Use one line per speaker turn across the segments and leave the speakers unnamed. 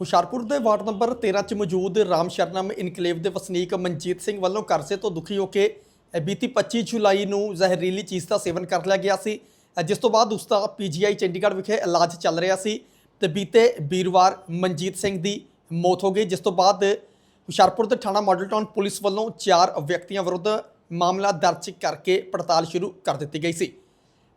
ਹੁਸ਼ਿਆਰਪੁਰ ਦੇ ward number 13 ਚ ਮੌਜੂਦ ਰਾਮ ਸ਼ਰਨਮ ਇਨਕਲੇਵ ਦੇ ਵਸਨੀਕ ਮਨਜੀਤ ਸਿੰਘ ਵੱਲੋਂ ਕਰਜ਼ੇ ਤੋਂ ਦੁਖੀ ਹੋ ਕੇ ਬੀਤੀ 25 ਜੁਲਾਈ ਨੂੰ ਜ਼ਹਿਰੀਲੀ ਚੀਜ਼ ਦਾ ਸੇਵਨ ਕਰ ਲਿਆ ਗਿਆ ਸੀ। ਜਿਸ ਤੋਂ ਬਾਅਦ ਉਸ ਦਾ ਪੀਜੀਆਈ ਚੰਡੀਗੜ੍ਹ ਵਿਖੇ ਇਲਾਜ ਚੱਲ ਰਿਹਾ ਸੀ ਤੇ ਬੀਤੇ ਵੀਰਵਾਰ ਮਨਜੀਤ ਸਿੰਘ ਦੀ ਮੌਤ ਹੋ ਗਈ, ਜਿਸ ਤੋਂ ਬਾਅਦ ਹੁਸ਼ਿਆਰਪੁਰ ਦੇ ਥਾਣਾ ਮਾਡਲ ਟਾਊਨ ਪੁਲਿਸ ਵੱਲੋਂ ਚਾਰ ਵਿਅਕਤੀਆਂ ਵਿਰੁੱਧ ਮਾਮਲਾ ਦਰਜ ਕਰਕੇ ਪੜਤਾਲ ਸ਼ੁਰੂ ਕਰ ਦਿੱਤੀ ਗਈ ਸੀ।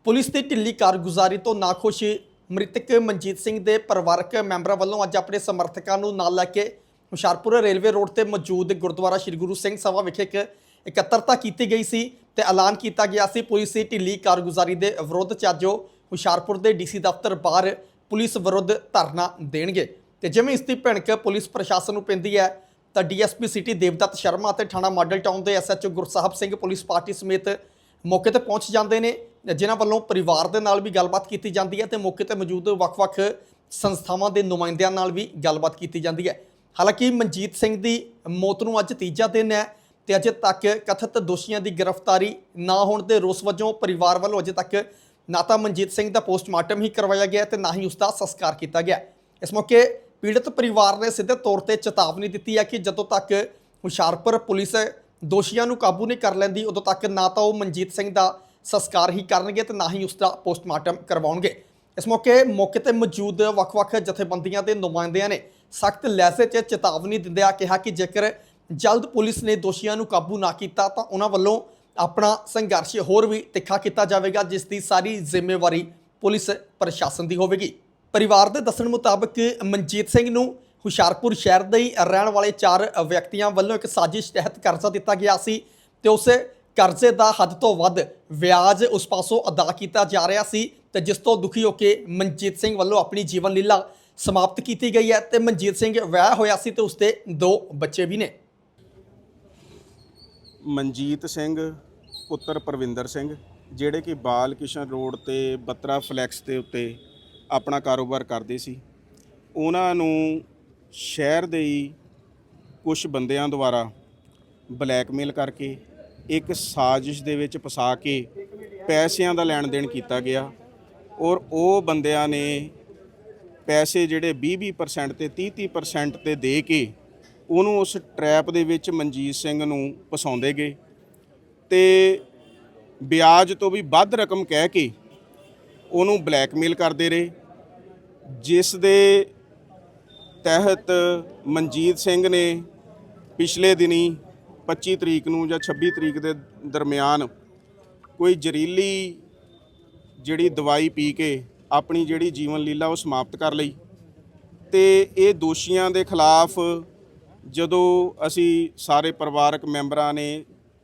ਪੁਲਿਸ ਦੀ ਢਿੱਲੀ ਕਾਰਗੁਜ਼ਾਰੀ ਤੋਂ ਨਾਖੁਸ਼ ਮ੍ਰਿਤਕ ਮਨਜੀਤ ਸਿੰਘ ਦੇ ਪਰਿਵਾਰਕ ਮੈਂਬਰਾਂ ਵੱਲੋਂ ਅੱਜ ਆਪਣੇ ਸਮਰਥਕਾਂ ਨੂੰ ਨਾਲ ਲੈ ਕੇ ਹੁਸ਼ਿਆਰਪੁਰ ਰੇਲਵੇ ਰੋਡ ਤੇ ਮੌਜੂਦ ਗੁਰਦੁਆਰਾ ਸ੍ਰੀ ਗੁਰੂ ਸਿੰਘ ਸਭਾ ਵਿਖੇ ਇੱਕ ਇਕੱਤਰਤਾ ਕੀਤੀ ਗਈ ਸੀ ਤੇ ਐਲਾਨ ਕੀਤਾ ਗਿਆ ਸੀ। ਪੁਲਿਸ ਦੀ ਢਿੱਲੀ ਕਾਰਗੁਜ਼ਾਰੀ ਦੇ ਵਿਰੋਧ ਚ ਅੱਜ ਉਹ ਹੁਸ਼ਿਆਰਪੁਰ ਦੇ ਡੀਸੀ ਦਫ਼ਤਰ ਬਾਹਰ ਪੁਲਿਸ ਵਿਰੁੱਧ ਧਰਨਾ ਦੇਣਗੇ। ਤੇ ਜਿਵੇਂ ਇਸ ਦੀ ਭਿਣਕ ਪੁਲਿਸ ਪ੍ਰਸ਼ਾਸਨ ਨੂੰ ਪੈਂਦੀ ਹੈ, ਤਾਂ ਡੀਐਸਪੀ ਸਿਟੀ ਦੇਵਦੱਤ ਸ਼ਰਮਾ ਅਤੇ ਥਾਣਾ ਮਾਡਲ ਟਾਊਨ ਦੇ SHO Gursahib Singh police party ਸਮੇਤ ਮੌਕੇ ਤੇ ਪਹੁੰਚ ਜਾਂਦੇ ਨੇ। ਜਿਨ੍ਹਾਂ ਵੱਲੋਂ ਪਰਿਵਾਰ ਦੇ ਨਾਲ ਵੀ ਗੱਲਬਾਤ ਕੀਤੀ ਜਾਂਦੀ ਹੈ ਤੇ ਮੌਕੇ ਤੇ ਮੌਜੂਦ ਵੱਖ-ਵੱਖ ਸੰਸਥਾਵਾਂ ਦੇ ਨੁਮਾਇੰਦਿਆਂ ਨਾਲ ਵੀ ਗੱਲਬਾਤ ਕੀਤੀ ਜਾਂਦੀ ਹੈ। ਹਾਲਾਂਕਿ ਮਨਜੀਤ ਸਿੰਘ ਦੀ ਮੌਤ ਨੂੰ ਅੱਜ ਤੀਜਾ ਦਿਨ ਹੈ ਤੇ ਅਜੇ ਤੱਕ ਕਥਿਤ ਦੋਸ਼ੀਆਂ ਦੀ ਗ੍ਰਿਫਤਾਰੀ ਨਾ ਹੋਣ ਦੇ ਰੋਸ ਵਜੋਂ ਪਰਿਵਾਰ ਵੱਲੋਂ ਅਜੇ ਤੱਕ ਨਾ ਤਾਂ ਮਨਜੀਤ ਸਿੰਘ ਦਾ ਪੋਸਟਮਾਰਟਮ ਹੀ ਕਰਵਾਇਆ ਗਿਆ ਤੇ ਨਾ ਹੀ ਉਸ ਦਾ ਸੰਸਕਾਰ ਕੀਤਾ ਗਿਆ। ਇਸ ਮੌਕੇ ਪੀੜਤ ਪਰਿਵਾਰ ਨੇ ਸਿੱਧੇ ਤੌਰ ਤੇ ਚੇਤਾਵਨੀ ਦਿੱਤੀ ਹੈ ਕਿ ਜਦੋਂ ਤੱਕ ਹੁਸ਼ਿਆਰਪੁਰ ਪੁਲਿਸ ਦੋਸ਼ੀਆਂ ਨੂੰ ਕਾਬੂ ਨਹੀਂ ਕਰ ਲੈਂਦੀ, ਉਦੋਂ ਤੱਕ ਨਾ ਤਾਂ ਉਹ ਮਨਜੀਤ ਸਿੰਘ ਦਾ ਸੰਸਕਾਰ ਹੀ ਕਰਨਗੇ ਤੇ ਨਾ ਹੀ ਉਸ ਦਾ ਪੋਸਟਮਾਰਟਮ ਕਰਵਾਉਣਗੇ। ਇਸ ਮੌਕੇ ਮੌਕੇ ਤੇ ਮੌਜੂਦ ਵੱਖ-ਵੱਖ ਜਥੇਬੰਦੀਆਂ ਦੇ ਨੁਮਾਇੰਦਿਆਂ ਨੇ ਸਖਤ ਲਹਿਜ਼ੇ 'ਚ ਚੇਤਾਵਨੀ ਦਿੰਦਿਆਂ ਕਿਹਾ ਕਿ ਜੇਕਰ ਜਲਦ ਪੁਲਿਸ ਨੇ ਦੋਸ਼ੀਆਂ ਨੂੰ ਕਾਬੂ ਨਾ ਕੀਤਾ ਤਾਂ ਉਹਨਾਂ ਵੱਲੋਂ ਆਪਣਾ ਸੰਘਰਸ਼ ਹੋਰ ਵੀ ਤਿੱਖਾ ਕੀਤਾ ਜਾਵੇਗਾ, ਜਿਸ ਦੀ ਸਾਰੀ ਜ਼ਿੰਮੇਵਾਰੀ ਪੁਲਿਸ ਪ੍ਰਸ਼ਾਸਨ ਦੀ ਹੋਵੇਗੀ। ਪਰਿਵਾਰ ਦੇ ਦੱਸਣ ਮੁਤਾਬਕ ਮਨਜੀਤ ਸਿੰਘ ਨੂੰ ਹੁਸ਼ਿਆਰਪੁਰ ਸ਼ਹਿਰ ਦੇ ਰਹਿਣ ਵਾਲੇ ਚਾਰ ਵਿਅਕਤੀਆਂ ਵੱਲੋਂ ਇੱਕ ਸਾਜ਼ਿਸ਼ ਤਹਿਤ ਕਰਜ਼ਾ ਦਿੱਤਾ ਗਿਆ ਸੀ ਤੇ ਉਸ ਕਰਜ਼ੇ ਦਾ ਹੱਦ ਤੋਂ ਵੱਧ ਵਿਆਜ ਉਸ ਪਾਸੋਂ ਅਦਾ ਕੀਤਾ ਜਾ ਰਿਹਾ ਸੀ ਤੇ ਜਿਸ ਤੋਂ ਦੁਖੀ ਹੋ ਕੇ ਮਨਜੀਤ ਸਿੰਘ ਵੱਲੋਂ ਆਪਣੀ ਜੀਵਨ ਲੀਲਾ ਸਮਾਪਤ ਕੀਤੀ ਗਈ ਹੈ ਤੇ ਮਨਜੀਤ ਸਿੰਘ ਵਿਆਹ ਹੋਇਆ ਸੀ ਤੇ ਉਸਦੇ ਦੋ ਬੱਚੇ ਵੀ ਨੇ।
ਮਨਜੀਤ ਸਿੰਘ, ਪੁੱਤਰ ਪਰਵਿੰਦਰ ਸਿੰਘ, ਜਿਹੜੇ ਕਿ ਬਾਲ ਕਿਸ਼ਨ ਰੋਡ ਤੇ ਬੱਤਰਾ ਫਲੈਕਸ ਦੇ ਉੱਤੇ ਆਪਣਾ ਕਾਰੋਬਾਰ ਕਰਦੇ ਸੀ। ਉਹਨਾਂ ਨੂੰ ਸ਼ਹਿਰ ਦੇ ਹੀ ਕੁਝ ਬੰਦਿਆਂ ਦੁਆਰਾ ਬਲੈਕਮੇਲ ਕਰਕੇ ਇੱਕ ਸਾਜ਼ਿਸ਼ ਦੇ ਵਿੱਚ ਫਸਾ ਕੇ ਪੈਸਿਆਂ ਦਾ ਲੈਣ ਦੇਣ ਕੀਤਾ ਗਿਆ ਔਰ ਉਹ ਬੰਦਿਆਂ ਨੇ ਪੈਸੇ ਜਿਹੜੇ 20-20% ਤੇ 30-30% ਤੇ ਦੇ ਕੇ ਉਹਨੂੰ ਉਸ ਟਰੈਪ ਦੇ ਵਿੱਚ ਮਨਜੀਤ ਸਿੰਘ ਨੂੰ ਫਸਾਉਂਦੇ ਗਏ ਤੇ ਵਿਆਜ ਤੋਂ ਵੀ ਵੱਧ ਰਕਮ ਕਹਿ ਕੇ ਉਹਨੂੰ ਬਲੈਕਮੇਲ ਕਰਦੇ ਰਹੇ, ਜਿਸ ਦੇ ਤਹਿਤ ਮਨਜੀਤ ਸਿੰਘ ਨੇ ਪਿਛਲੇ ਦਿਨੀ 25 ਤਰੀਕ ਨੂੰ ਜਾਂ 26 ਤਰੀਕ ਦੇ ਦਰਮਿਆਨ ਕੋਈ ਜ਼ਰੀਲੀ ਜਿਹੜੀ ਦਵਾਈ ਪੀ ਕੇ ਆਪਣੀ ਜਿਹੜੀ ਜੀਵਨ ਲੀਲਾ ਉਹ ਸਮਾਪਤ ਕਰ ਲਈ। ਤੇ ਇਹ ਦੋਸ਼ੀਆਂ ਦੇ ਖਿਲਾਫ ਜਦੋਂ ਅਸੀਂ ਸਾਰੇ ਪਰਿਵਾਰਕ ਮੈਂਬਰਾਂ ਨੇ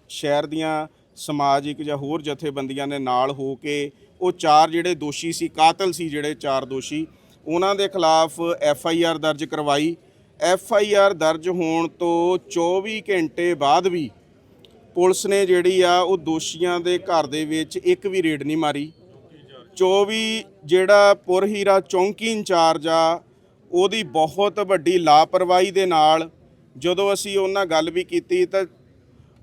ਸ਼ਹਿਰ ਦੀਆਂ ਸਮਾਜਿਕ ਜਾਂ ਹੋਰ ਜਥੇਬੰਦੀਆਂ ਦੇ ਨਾਲ ਹੋ ਕੇ ਉਹ ਚਾਰ ਜਿਹੜੇ ਦੋਸ਼ੀ ਸੀ, ਕਾਤਲ ਸੀ ਜਿਹੜੇ ਚਾਰ ਦੋਸ਼ੀ, ਉਹਨਾਂ ਦੇ ਖਿਲਾਫ ਐਫ ਆਈ ਆਰ ਦਰਜ ਕਰਵਾਈ। ਐਫ ਆਈ ਆਰ ਦਰਜ ਹੋਣ ਤੋਂ 24 ਘੰਟੇ ਬਾਅਦ ਵੀ ਪੁਲਿਸ ਨੇ ਜਿਹੜੀ ਆ, ਉਹ ਦੋਸ਼ੀਆਂ ਦੇ ਘਰ ਦੇ ਵਿੱਚ ਇੱਕ ਵੀ ਰੇਡ ਨਹੀਂ ਮਾਰੀ। 24 ਜਿਹੜਾ ਪੁਰਹੀਰਾ ਚੌਂਕੀ ਇੰਚਾਰਜ ਆ, ਉਹਦੀ ਬਹੁਤ ਵੱਡੀ ਲਾਪਰਵਾਹੀ ਦੇ ਨਾਲ ਜਦੋਂ ਅਸੀਂ ਉਹਨਾਂ ਗੱਲ ਵੀ ਕੀਤੀ ਤਾਂ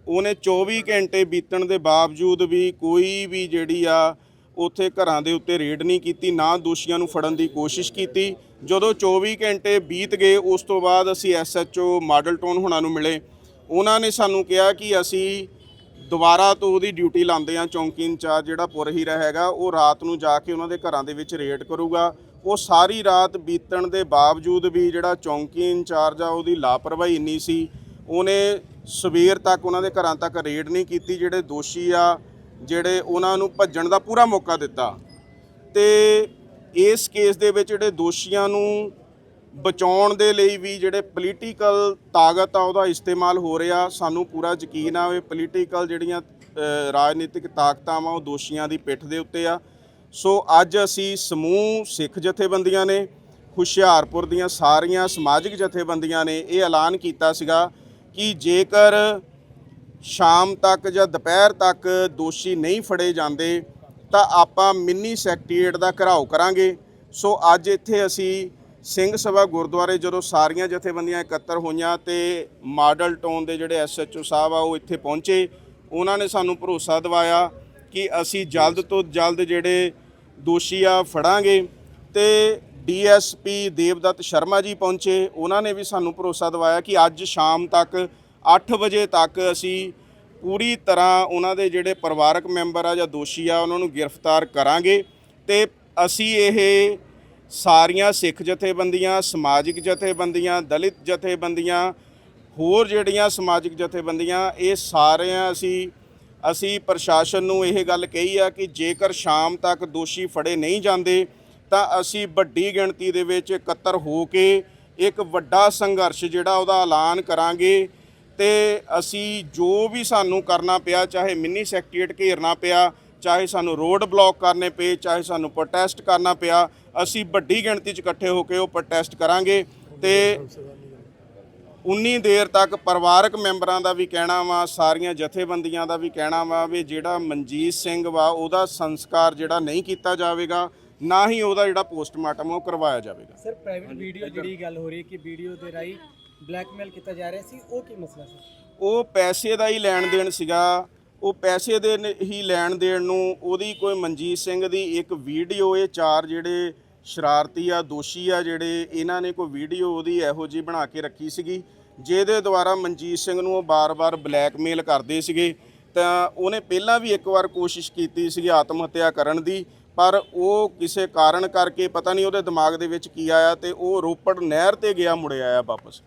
ਉਹਨੇ 24 ਘੰਟੇ ਬੀਤਣ ਦੇ ਬਾਵਜੂਦ ਵੀ ਕੋਈ ਵੀ ਜਿਹੜੀ ਆ ਉੱਥੇ ਘਰਾਂ ਦੇ ਉੱਤੇ ਰੇਡ ਨਹੀਂ ਕੀਤੀ, ਨਾ ਦੋਸ਼ੀਆਂ ਨੂੰ ਫੜਨ ਦੀ ਕੋਸ਼ਿਸ਼ ਕੀਤੀ। ਜਦੋਂ 24 ਘੰਟੇ ਬੀਤ ਗਏ, ਉਸ ਤੋਂ ਬਾਅਦ ਅਸੀਂ ਐਸਐਚਓ ਮਾਡਲ ਟਾਊਨ ਹੁਣਾਂ ਨੂੰ ਮਿਲੇ। ਉਹਨਾਂ ਨੇ ਸਾਨੂੰ ਕਿਹਾ ਕਿ ਅਸੀਂ ਦੁਬਾਰਾ ਤੋਂ ਉਹਦੀ ਡਿਊਟੀ ਲਾਉਂਦੇ ਆ ਚੌਂਕੀ ਇੰਚਾਰਜ ਜਿਹੜਾ ਪੁਰਹੀਰਾ ਹੈਗਾ, ਉਹ ਰਾਤ ਨੂੰ ਜਾ ਕੇ ਉਹਨਾਂ ਦੇ ਘਰਾਂ ਦੇ ਵਿੱਚ ਰੇਡ ਕਰੂਗਾ। ਉਹ ਸਾਰੀ ਰਾਤ ਬੀਤਣ ਦੇ ਬਾਵਜੂਦ ਵੀ ਜਿਹੜਾ ਚੌਂਕੀ ਇੰਚਾਰਜ ਆ, ਉਹਦੀ ਲਾਪਰਵਾਹੀ ਇੰਨੀ ਸੀ। ਉਹਨੇ ਸਵੇਰ ਤੱਕ ਉਹਨਾਂ ਦੇ ਘਰਾਂ ਤੱਕ ਰੇਡ ਨਹੀਂ ਕੀਤੀ, ਜਿਹੜੇ ਦੋਸ਼ੀ ਆ ਜਿਹੜੇ ਉਹਨਾਂ ਨੂੰ ਭੱਜਣ ਦਾ ਪੂਰਾ ਮੌਕਾ ਦਿੱਤਾ। ਤੇ ਇਸ ਕੇਸ ਦੇ ਵਿੱਚ ਜਿਹੜੇ ਦੋਸ਼ੀਆਂ ਨੂੰ ਬਚਾਉਣ ਦੇ ਲਈ ਵੀ ਜਿਹੜੇ ਪੋਲੀਟੀਕਲ ਤਾਕਤ ਆ, ਉਹਦਾ ਇਸਤੇਮਾਲ ਹੋ ਰਿਹਾ। ਸਾਨੂੰ ਪੂਰਾ ਯਕੀਨ ਆ ਵੀ ਪੋਲੀਟੀਕਲ ਜਿਹੜੀਆਂ ਰਾਜਨੀਤਿਕ ਤਾਕਤਾਂ ਵਾ ਉਹ ਦੋਸ਼ੀਆਂ ਦੀ ਪਿੱਠ ਦੇ ਉੱਤੇ ਆ। ਸੋ ਅੱਜ ਅਸੀਂ ਸਮੂਹ ਸਿੱਖ ਜਥੇਬੰਦੀਆਂ ਨੇ, ਹੁਸ਼ਿਆਰਪੁਰ ਦੀਆਂ ਸਾਰੀਆਂ ਸਮਾਜਿਕ ਜਥੇਬੰਦੀਆਂ ਨੇ ਇਹ ਐਲਾਨ ਕੀਤਾ ਸੀਗਾ ਕਿ ਜੇਕਰ ਸ਼ਾਮ ਤੱਕ ਜਾਂ ਦੁਪਹਿਰ ਤੱਕ ਦੋਸ਼ੀ ਨਹੀਂ ਫੜੇ ਜਾਂਦੇ, ਤਾਂ ਆਪਾਂ ਮਿੰਨੀ ਸੈਕਟਰੀਏਟ ਦਾ ਘਰਾਓ ਕਰਾਂਗੇ। ਸੋ ਅੱਜ ਇੱਥੇ ਅਸੀਂ ਸਿੰਘ ਸਭਾ ਗੁਰਦੁਆਰੇ ਜਦੋਂ ਸਾਰੀਆਂ ਜਥੇਬੰਦੀਆਂ ਇਕੱਤਰ ਹੋਈਆਂ ਤੇ ਮਾਡਲ ਟਾਊਨ ਦੇ ਜਿਹੜੇ ਐਸਐਚਓ ਸਾਹਿਬ ਆ, ਉਹ ਇੱਥੇ ਪਹੁੰਚੇ। ਉਹਨਾਂ ਨੇ ਸਾਨੂੰ ਭਰੋਸਾ ਦਿਵਾਇਆ ਕਿ ਅਸੀਂ ਜਲਦ ਤੋਂ ਜਲਦ ਜਿਹੜੇ ਦੋਸ਼ੀ ਆ, ਫੜਾਂਗੇ। ਤੇ ਡੀਐਸਪੀ ਦੇਵਦੱਤ ਸ਼ਰਮਾ ਜੀ ਪਹੁੰਚੇ। ਉਹਨਾਂ ਨੇ ਵੀ ਸਾਨੂੰ ਭਰੋਸਾ ਦਿਵਾਇਆ ਕਿ ਅੱਜ ਸ਼ਾਮ ਤੱਕ 8 ਵਜੇ ਤੱਕ ਅਸੀਂ ਪੂਰੀ ਤਰ੍ਹਾਂ ਉਹਨਾਂ ਦੇ ਜਿਹੜੇ ਪਰਿਵਾਰਕ ਮੈਂਬਰ ਆ ਜਾਂ ਦੋਸ਼ੀ ਆ, ਉਹਨਾਂ ਨੂੰ ਗ੍ਰਿਫਤਾਰ ਕਰਾਂਗੇ ਤੇ ਅਸੀਂ ਇਹ ਸਾਰੀਆਂ ਸਿੱਖ ਜਥੇਬੰਦੀਆਂ, ਸਮਾਜਿਕ ਜਥੇਬੰਦੀਆਂ, ਦਲਿਤ ਜਥੇਬੰਦੀਆਂ, ਹੋਰ ਜਿਹੜੀਆਂ ਸਮਾਜਿਕ ਜਥੇਬੰਦੀਆਂ, ਇਹ ਸਾਰਿਆਂ ਅਸੀਂ ਅਸੀਂ ਪ੍ਰਸ਼ਾਸਨ ਨੂੰ ਇਹ ਗੱਲ ਕਹੀ ਆ ਕਿ ਜੇਕਰ ਸ਼ਾਮ ਤੱਕ ਦੋਸ਼ੀ ਫੜੇ ਨਹੀਂ ਜਾਂਦੇ, ਤਾਂ ਅਸੀਂ ਵੱਡੀ ਗਿਣਤੀ ਦੇ ਵਿੱਚ ਇਕੱਤਰ ਹੋ ਕੇ ਇੱਕ ਵੱਡਾ ਸੰਘਰਸ਼ ਜਿਹੜਾ ਉਹਦਾ ਐਲਾਨ ਕਰਾਂਗੇ। ਤੇ ਅਸੀਂ ਜੋ ਵੀ ਸਾਨੂੰ ਕਰਨਾ ਪਿਆ, ਚਾਹੇ ਮਿੰਨੀ ਸੈਕਟਰੀਏਟ ਘੇਰਨਾ ਪਿਆ, ਚਾਹੇ ਸਾਨੂੰ ਰੋਡ ਬਲੌਕ ਕਰਨੇ ਪਏ, ਚਾਹੇ ਸਾਨੂੰ ਪ੍ਰੋਟੈਸਟ ਕਰਨਾ ਪਿਆ, ਅਸੀਂ ਵੱਡੀ ਗਿਣਤੀ 'ਚ ਇਕੱਠੇ ਹੋ ਕੇ ਉਹ ਪ੍ਰੋਟੈਸਟ ਕਰਾਂਗੇ ਤੇ ਉਨੀ ਦੇਰ ਤੱਕ ਪਰਿਵਾਰਕ ਮੈਂਬਰਾਂ ਦਾ ਵੀ ਕਹਿਣਾ ਵਾ, ਸਾਰੀਆਂ ਜਥੇਬੰਦੀਆਂ ਦਾ ਵੀ ਕਹਿਣਾ ਵਾ ਵੀ ਜਿਹੜਾ ਮਨਜੀਤ ਸਿੰਘ ਵਾ, ਉਹਦਾ ਸੰਸਕਾਰ ਜਿਹੜਾ ਨਹੀਂ ਕੀਤਾ ਜਾਵੇਗਾ, ਨਾ ਹੀ ਉਹਦਾ ਜਿਹੜਾ ਪੋਸਟਮਾਰਟਮ ਉਹ ਕਰਵਾਇਆ ਜਾਵੇਗਾ।
ਸਰ ਪ੍ਰਾਈਵੇਟ ਵੀਡੀਓ ਜਿਹੜੀ ਗੱਲ ਹੋ ਰਹੀ ਹੈ ਕਿ ਵੀਡੀਓ ਦੇ ਰਾਈ ਬਲੈਕਮੇਲ ਕੀਤਾ ਜਾ ਰਿਹਾ ਸੀ, ਉਹ ਕੀ ਮਸਲਾ ਸੀ?
ਉਹ ਪੈਸੇ ਦਾ ਹੀ ਲੈਣ ਦੇਣ ਸੀਗਾ। ਉਹ ਪੈਸੇ ਦੇ ਨ- ਹੀ ਲੈਣ ਦੇਣ ਨੂੰ ਉਹਦੀ ਕੋਈ ਮਨਜੀਤ ਸਿੰਘ ਦੀ ਇੱਕ ਵੀਡੀਓ, ਇਹ ਚਾਰ ਜਿਹੜੇ ਸ਼ਰਾਰਤੀ ਆ, ਦੋਸ਼ੀ ਆ ਜਿਹੜੇ, ਇਹਨਾਂ ਨੇ ਕੋਈ ਵੀਡੀਓ ਉਹਦੀ ਇਹੋ ਜਿਹੀ ਬਣਾ ਕੇ ਰੱਖੀ ਸੀਗੀ, ਜਿਹਦੇ ਦੁਆਰਾ ਮਨਜੀਤ ਸਿੰਘ ਨੂੰ ਉਹ ਬਾਰ-ਬਾਰ ਬਲੈਕਮੇਲ ਕਰਦੇ ਸੀਗੇ। ਤਾਂ ਉਹਨੇ ਪਹਿਲਾਂ ਵੀ ਇੱਕ ਵਾਰ ਕੋਸ਼ਿਸ਼ ਕੀਤੀ ਸੀਗੀ ਆਤਮ ਹੱਤਿਆ ਕਰਨ ਦੀ, ਪਰ ਉਹ ਕਿਸੇ ਕਾਰਨ ਕਰਕੇ, ਪਤਾ ਨਹੀਂ ਉਹਦੇ ਦਿਮਾਗ ਦੇ ਵਿੱਚ ਕੀ ਆਇਆ ਤੇ ਉਹ ਰੋਪੜ ਨਹਿਰ ਤੇ ਗਿਆ ਮੁੜਿਆ ਆਇਆ ਵਾਪਸ।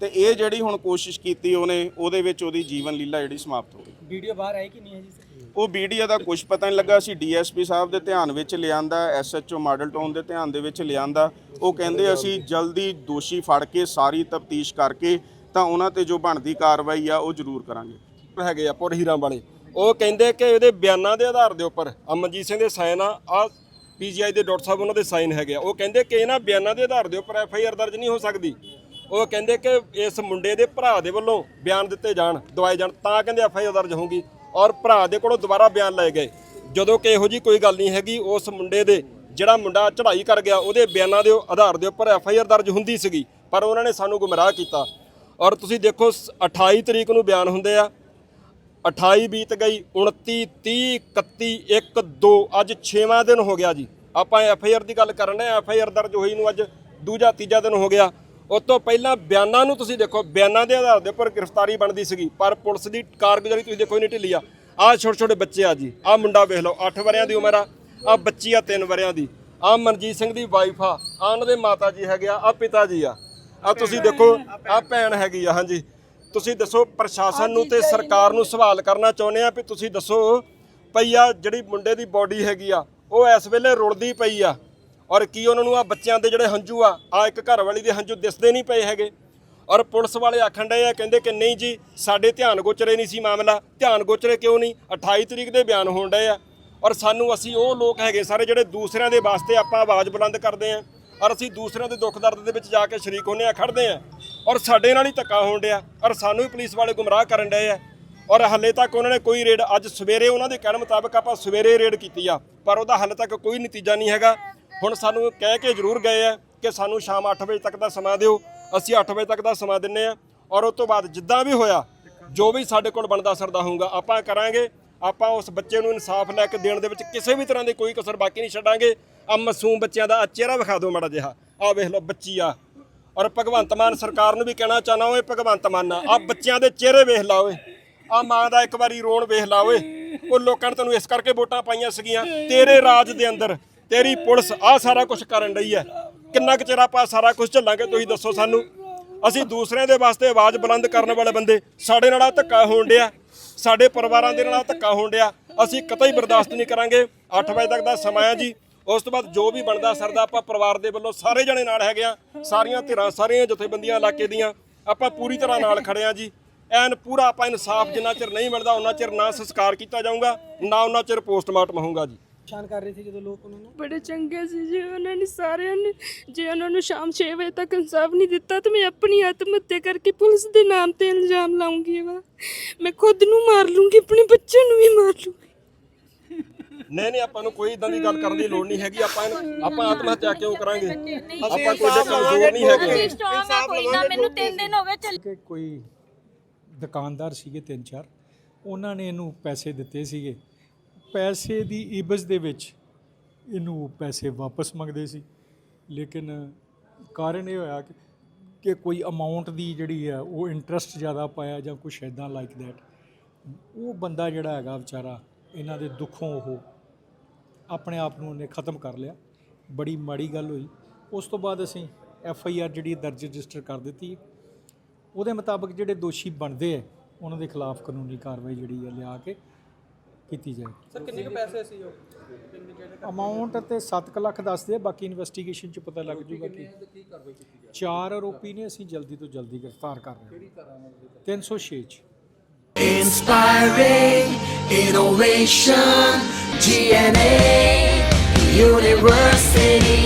ਤੇ ਇਹ ਜਿਹੜੀ ਹੁਣ ਕੋਸ਼ਿਸ਼ ਕੀਤੀ ਉਹਨੇ ਉਹਦੇ ਵਿੱਚ ਉਹਦੀ ਜੀਵਨ ਲੀਲਾ ਜਿਹੜੀ ਸਮਾਪਤ ਹੋ ਗਈ।
ਵੀਡੀਓ ਬਾਹਰ ਆਈ ਕਿ ਨਹੀਂ ਹੈ ਜੀ?
ਉਹ ਵੀਡੀਓ ਦਾ ਕੁਝ ਪਤਾ ਨਹੀਂ ਲੱਗਾ ਸੀ ਡੀਐਸਪੀ ਸਾਹਿਬ ਦੇ ਧਿਆਨ ਵਿੱਚ ਲਿਆਂਦਾ ਐਸਐਚਓ ਮਾਡਲ ਟਾਊਨ ਦੇ ਧਿਆਨ ਦੇ ਵਿੱਚ ਲਿਆਂਦਾ। ਉਹ ਕਹਿੰਦੇ ਅਸੀਂ ਜਲਦੀ ਦੋਸ਼ੀ ਫੜ ਕੇ ਸਾਰੀ ਤਫਤੀਸ਼ ਕਰਕੇ ਤਾਂ ਉਹਨਾਂ ਤੇ ਜੋ ਬਣਦੀ ਕਾਰਵਾਈ ਆ ਉਹ ਜ਼ਰੂਰ ਕਰਾਂਗੇ।
ਹੈਗੇ ਆ ਪੁਰ ਹੀਰਾਂ ਵਾਲੇ। ਉਹ ਕਹਿੰਦੇ ਕਿ ਇਹਦੇ ਬਿਆਨਾਂ ਦੇ ਆਧਾਰ ਦੇ ਉੱਪਰ ਅਮਨਜੀਤ ਸਿੰਘ ਦੇ ਸਾਈਨ ਆ ਆ ਪੀਜੀਆਈ ਦੇ ਡਾਕਟਰ ਸਾਹਿਬ ਉਹਨਾਂ ਦੇ ਸਾਈਨ ਹੈਗੇ ਆ। ਉਹ ਕਹਿੰਦੇ ਕਿ ਇਹਨਾਂ ਬਿਆਨਾਂ ਦੇ ਆਧਾਰ ਦੇ ਉੱਪਰ ਐਫ ਆਈ ਆਰ ਦਰਜ ਨਹੀਂ ਹੋ ਸਕਦੀ। ਉਹ ਕਹਿੰਦੇ ਕਿ ਇਸ ਮੁੰਡੇ ਦੇ ਭਰਾ ਦੇ ਵੱਲੋਂ ਬਿਆਨ ਦਿੱਤੇ ਜਾਣ, ਦਵਾਏ ਜਾਣ, ਤਾਂ ਕਹਿੰਦੇ ਐਫ ਆਈ ਆਰ ਦਰਜ ਹੋਊਗੀ ਔਰ ਭਰਾ ਦੇ ਕੋਲੋਂ ਦੁਬਾਰਾ ਬਿਆਨ ਲਏ ਗਏ। ਜਦੋਂ ਕਿ ਇਹੋ ਜੀ ਕੋਈ ਗੱਲ ਨਹੀਂ ਹੈਗੀ, ਉਸ ਮੁੰਡੇ ਦੇ ਜਿਹੜਾ ਮੁੰਡਾ ਚੜ੍ਹਾਈ ਕਰ ਗਿਆ, ਉਹਦੇ ਬਿਆਨਾਂ ਦੇ ਆਧਾਰ ਦੇ ਉੱਪਰ ਐਫ ਆਈ ਆਰ ਦਰਜ ਹੁੰਦੀ ਸੀਗੀ, ਪਰ ਉਹਨਾਂ ਨੇ ਸਾਨੂੰ ਗੁੰਮਰਾਹ ਕੀਤਾ। ਔਰ ਤੁਸੀਂ ਦੇਖੋ, ਸ- 28 ਤਰੀਕ ਨੂੰ ਬਿਆਨ ਹੁੰਦੇ ਆ। 28 ਬੀਤ ਗਈ 29 30 31 1 2 ਅੱਜ 6ਵਾਂ ਦਿਨ ਹੋ ਗਿਆ ਜੀ। ਆਪਾਂ ਐਫ ਆਈ ਆਰ ਦੀ ਗੱਲ ਕਰਨ ਰਹੇ ਐਫ ਆਈ ਆਰ ਦਰਜ ਹੋਈ ਨੂੰ ਅੱਜ ਦੂਜਾ, ਤੀਜਾ ਦਿਨ ਹੋ ਗਿਆ। ਉਸ ਤੋਂ ਪਹਿਲਾਂ ਬਿਆਨਾਂ ਨੂੰ ਤੁਸੀਂ ਦੇਖੋ ਬਿਆਨਾਂ ਦੇ ਆਧਾਰ ਦੇ ਉੱਪਰ ਗ੍ਰਿਫਤਾਰੀ ਬਣਦੀ ਸੀਗੀ ਪਰ ਪੁਲਿਸ ਦੀ ਕਾਰਗੁਜ਼ਾਰੀ ਤੁਸੀਂ ਦੇਖੋ ਨਹੀਂ ਢਿੱਲੀ ਆ। ਆਹ ਛੋਟੇ ਛੋਟੇ ਬੱਚੇ ਆ ਜੀ ਆਹ ਮੁੰਡਾ ਵੇਖ ਲਓ 8 ਵਰਿਆਂ ਦੀ ਉਮਰ ਆ ਆਹ ਬੱਚੀ ਆ 3 ਵਰਿਆਂ ਦੀ ਆਹ ਮਨਜੀਤ ਸਿੰਘ ਦੀ ਵਾਈਫ ਆ ਆਹ ਉਹਨਾਂ ਦੇ ਮਾਤਾ ਜੀ ਹੈਗੇ ਆ ਆਹ ਪਿਤਾ ਜੀ ਆ। ਆ ਤੁਸੀਂ ਦੇਖੋ ਆ ਭੈਣ ਹੈਗੀ ਆ ਹਾਂਜੀ। ਤੁਸੀਂ ਦੱਸੋ ਪ੍ਰਸ਼ਾਸਨ ਨੂੰ ਤੇ ਸਰਕਾਰ ਨੂੰ ਸਵਾਲ ਕਰਨਾ ਚਾਹੁੰਦੇ ਆ ਵੀ ਤੁਸੀਂ ਦੱਸੋ ਪਈ ਆ ਜਿਹੜੀ ਮੁੰਡੇ ਦੀ ਬਾਡੀ ਹੈਗੀ ਆ ਉਹ ਇਸ ਵੇਲੇ ਰੁਲਦੀ ਪਈ ਆ। ਔਰ ਕੀ ਉਹਨਾਂ ਨੂੰ ਆ ਬੱਚਿਆਂ ਦੇ ਜਿਹੜੇ ਹੰਝੂ ਆ ਆ ਇੱਕ ਘਰ ਵਾਲੀ ਦੇ ਹੰਝੂ ਦਿਸਦੇ ਨਹੀਂ ਪਏ ਹੈਗੇ। ਔਰ ਪੁਲਿਸ ਵਾਲੇ ਆਖਣ ਡਏ ਆ, ਕਹਿੰਦੇ ਕਿ ਨਹੀਂ ਜੀ, ਸਾਡੇ ਧਿਆਨ ਗੋਚਰੇ ਨਹੀਂ ਸੀ ਮਾਮਲਾ। ਧਿਆਨ ਗੋਚਰੇ ਕਿਉਂ ਨਹੀਂ? 28 ਤਰੀਕ ਦੇ ਬਿਆਨ ਹੋਣ ਡਏ ਆ। ਔਰ ਸਾਨੂੰ ਅਸੀਂ ਉਹ ਲੋਕ ਹੈਗੇ ਸਾਰੇ ਜਿਹੜੇ ਦੂਸਰਿਆਂ ਦੇ ਵਾਸਤੇ ਆਪਾਂ ਆਵਾਜ਼ ਬੁਲੰਦ ਕਰਦੇ ਆ। ਔਰ ਅਸੀਂ ਦੂਸਰਿਆਂ ਦੇ ਦੁੱਖ ਦਰਦ ਦੇ ਵਿੱਚ ਜਾ ਕੇ ਸ਼ਰੀਕ ਹੁੰਨੇ ਆ ਖੜਦੇ ਆ। ਔਰ ਸਾਡੇ ਨਾਲ ਹੀ ਧੱਕਾ ਹੋਣ ਡਿਆ। ਔਰ ਸਾਨੂੰ ਹੀ ਪੁਲਿਸ ਵਾਲੇ ਗੁੰਮਰਾਹ ਕਰਨ ਡਏ ਆ। ਔਰ ਹੱਲੇ ਤੱਕ ਉਹਨਾਂ ਨੇ ਕੋਈ ਰੇਡ, ਅੱਜ ਸਵੇਰੇ ਉਹਨਾਂ ਦੇ ਕਹਿਣ ਮੁਤਾਬਕ ਆਪਾਂ ਸਵੇਰੇ ਰੇਡ ਕੀਤੀ ਆ। ਪਰ ਉਹਦਾ ਹੱਲੇ ਤੱਕ ਕੋਈ ਨਤੀਜਾ ਨਹੀਂ ਹੈਗਾ। ਹੁਣ ਸਾਨੂੰ ਕਹਿ ਕੇ ਜ਼ਰੂਰ ਗਏ ਆ ਕਿ ਸਾਨੂੰ ਸ਼ਾਮ 8 ਵਜੇ ਤੱਕ ਦਾ ਸਮਾਂ ਦਿਓ। ਅਸੀਂ 8 ਵਜੇ ਤੱਕ ਦਾ ਸਮਾਂ ਦਿੰਨੇ ਆ ਔਰ ਉਸ ਤੋਂ ਬਾਅਦ ਜਿੱਦਾਂ ਵੀ ਹੋਇਆ, ਜੋ ਵੀ ਸਾਡੇ ਕੋਲ ਬਣਦਾ ਸਰਦਾ ਹੋਊਗਾ, ਆਪਾਂ ਕਰਾਂਗੇ। ਆਪਾਂ ਉਸ ਬੱਚੇ ਨੂੰ ਇਨਸਾਫ ਲੈ ਕੇ ਦੇਣ ਦੇ ਵਿੱਚ ਕਿਸੇ ਵੀ ਤਰ੍ਹਾਂ ਦੀ ਕੋਈ ਕਸਰ ਬਾਕੀ ਨਹੀਂ ਛੱਡਾਂਗੇ। ਆ ਮਾਸੂਮ ਬੱਚਿਆਂ ਦਾ ਆਹ ਚਿਹਰਾ ਵਿਖਾ ਦਿਓ ਮਾੜਾ ਜਿਹਾ। ਆ ਵੇਖ ਲਓ ਬੱਚੀ ਆ। ਔਰ ਭਗਵੰਤ ਮਾਨ ਸਰਕਾਰ ਨੂੰ ਵੀ ਕਹਿਣਾ ਚਾਹਨਾ ਓਏ ਭਗਵੰਤ ਮਾਨ ਆ। ਬੱਚਿਆਂ ਦੇ ਚਿਹਰੇ ਵੇਖ ਲਾ ਓਏ। ਆ ਮਾਂ ਦਾ ਇੱਕ ਵਾਰੀ ਰੋਣ ਵੇਖ ਲਾ ਓਏ। ਉਹ ਲੋਕਾਂ ਨੇ ਤੈਨੂੰ ਇਸ ਕਰਕੇ ਵੋਟਾਂ ਪਾਈਆਂ ਸੀਗੀਆਂ ਤੇਰੇ ਰਾਜ ਦੇ ਅੰਦਰ। ਤੇਰੀ ਪੁਲਿਸ ਆ ਸਾਰਾ ਕੁਝ ਕਰਨ ਰਹੀ ਹੈ। ਕਿੰਨਾ ਕੁ ਚਿਰ ਆਪਾਂ ਸਾਰਾ ਕੁਝ ਝੱਲਾਂਗੇ, ਤੁਸੀਂ ਦੱਸੋ ਸਾਨੂੰ। ਅਸੀਂ ਦੂਸਰਿਆਂ ਦੇ ਵਾਸਤੇ ਆਵਾਜ਼ ਬੁਲੰਦ ਕਰਨ ਵਾਲੇ ਬੰਦੇ। ਸਾਡੇ ਨਾਲ ਧੱਕਾ ਹੋਣ ਡਿਆ। ਸਾਡੇ ਪਰਿਵਾਰਾਂ ਦੇ ਨਾਲ ਧੱਕਾ ਹੋਣ ਡਿਆ। ਅਸੀਂ ਕਤਈ ਬਰਦਾਸ਼ਤ ਨਹੀਂ ਕਰਾਂਗੇ। 8 ਵਜੇ ਤੱਕ ਦਾ ਸਮਾਂ ਹੈ ਜੀ। ਉਸ ਤੋਂ ਬਾਅਦ ਜੋ ਵੀ ਬਣਦਾ ਸਰਦਾ, ਆਪਾਂ ਪਰਿਵਾਰ ਦੇ ਵੱਲੋਂ ਸਾਰੇ ਜਣੇ ਨਾਲ ਹੈਗੇ ਆ। ਸਾਰੀਆਂ ਧਿਰਾਂ, ਸਾਰੀਆਂ ਜਥੇਬੰਦੀਆਂ ਇਲਾਕੇ ਦੀਆਂ। ਆਪਾਂ ਪੂਰੀ ਤਰ੍ਹਾਂ ਨਾਲ ਖੜੇ ਆ ਜੀ। ਐਨ ਪੂਰਾ ਆਪਾਂ ਇਨਸਾਫ ਜਿੰਨਾ ਚਿਰ ਨਹੀਂ ਮਿਲਦਾ ਉਹਨਾਂ ਚਿਰ ਨਾ ਸੰਸਕਾਰ ਕੀਤਾ ਜਾਊਗਾ, ਨਾ ਉਹਨਾਂ ਚਿਰ ਪੋਸਟਮਾਰਟਮ ਹੋਊਗਾ ਜੀ।
ਪਛਾਣ ਕਰ ਰਹੇ ਸੀ ਜਦੋਂ ਲੋਕ ਉਹਨਾਂ ਨੂੰ?
ਬੜੇ ਚੰਗੇ ਸੀ ਜੀ ਉਹਨਾਂ ਨੇ ਸਾਰਿਆਂ ਨੇ ਜੇ ਉਹਨਾਂ ਨੂੰ ਸ਼ਾਮ 6 ਵਜੇ ਤੱਕ ਇਨਸਾਫ ਨਹੀਂ ਦਿੱਤਾ ਤਾਂ ਮੈਂ ਆਪਣੀ ਆਤਮ ਹੱਤਿਆ ਕਰਕੇ ਪੁਲਿਸ ਦੇ ਨਾਮ ਤੇ ਇਲਜ਼ਾਮ ਲਾਉਂਗੀ ਵਾ ਮੈਂ ਖੁਦ ਨੂੰ ਮਾਰ ਲੂੰਗੀ ਆਪਣੇ ਬੱਚੇ ਨੂੰ ਵੀ ਮਾਰ ਲੂੰਗੀ।
ਨਹੀਂ ਨਹੀਂ ਆਪਾਂ ਨੂੰ ਕੋਈ ਇਦਾਂ ਦੀ ਗੱਲ ਕਰਨ ਦੀ ਲੋੜ ਨਹੀਂ ਹੈਗੀ ਆਪਾਂ ਆਪਾਂ ਆਤਮ ਹੱਤਿਆ ਕਿਉਂ ਕਰਾਂਗੇ? ਆਪਾਂ ਕੋਈ ਕਮਜ਼ੋਰ ਨਹੀਂ ਹੈਗੇ।
ਅਸੀਂ ਸਟਰੋਂਗ ਆ ਕੋਈ ਨਾ ਮੈਨੂੰ 3 ਦਿਨ ਹੋ ਗਏ ਚੱਲ
ਕਿ ਕੋਈ ਦੁਕਾਨਦਾਰ ਸੀਗੇ ਤਿੰਨ ਚਾਰ ਉਹਨਾਂ ਨੇ ਇਹਨੂੰ ਪੈਸੇ ਦਿੱਤੇ ਸੀਗੇ। ਪੈਸੇ ਦੀ ਇਬਜ਼ ਦੇ ਵਿੱਚ ਇਹਨੂੰ ਪੈਸੇ ਵਾਪਸ ਮੰਗਦੇ ਸੀ। ਲੇਕਿਨ ਕਾਰਨ ਇਹ ਹੋਇਆ ਕਿ ਕਿ ਕੋਈ ਅਮਾਉਂਟ ਦੀ ਜਿਹੜੀ ਹੈ, ਉਹ ਇੰਟਰਸਟ ਜ਼ਿਆਦਾ ਪਾਇਆ ਜਾਂ ਕੁਛ ਐਦਾਂ ਲਾਈਕ ਦੈਟ ਉਹ ਬੰਦਾ ਜਿਹੜਾ ਹੈਗਾ ਵਿਚਾਰਾ, ਇਹਨਾਂ ਦੇ ਦੁੱਖੋਂ ਉਹ ਆਪਣੇ ਆਪ ਨੂੰ ਉਹਨੇ ਖਤਮ ਕਰ ਲਿਆ। ਬੜੀ ਮਾੜੀ ਗੱਲ ਹੋਈ। ਉਸ ਤੋਂ ਬਾਅਦ ਅਸੀਂ ਐਫ ਆਈ ਆਰ ਜਿਹੜੀ ਦਰਜ ਰਜਿਸਟਰ ਕਰ ਦਿੱਤੀ ਹੈ। ਉਹਦੇ ਮੁਤਾਬਕ ਜਿਹੜੇ ਦੋਸ਼ੀ ਬਣਦੇ ਆ ਉਹਨਾਂ ਦੇ ਖਿਲਾਫ ਕਾਨੂੰਨੀ ਕਾਰਵਾਈ ਜਿਹੜੀ ਹੈ ਲਿਆ ਕੇ ਕੀਤੀ ਜਾਏ।
ਸਰ ਕਿੰਨੇ ਕੁ ਪੈਸੇ ਸੀ ਉਹ?
ਅਮਾਉਂਟ ਤੇ 7 ਲੱਖ ਦੱਸਦੇ ਆ ਬਾਕੀ ਇਨਵੈਸਟੀਗੇਸ਼ਨ ਚ ਪਤਾ ਲੱਗ ਜੂਗਾ ਕਿ ਚਾਰ ਆਰੋਪੀ ਨੇ ਅਸੀਂ ਜਲਦੀ ਤੋਂ ਜਲਦੀ ਗ੍ਰਿਫਤਾਰ ਕਰ ਰਹੇ ਹਾਂ। 306 ਚ।
Inspiring innovation, GNA University.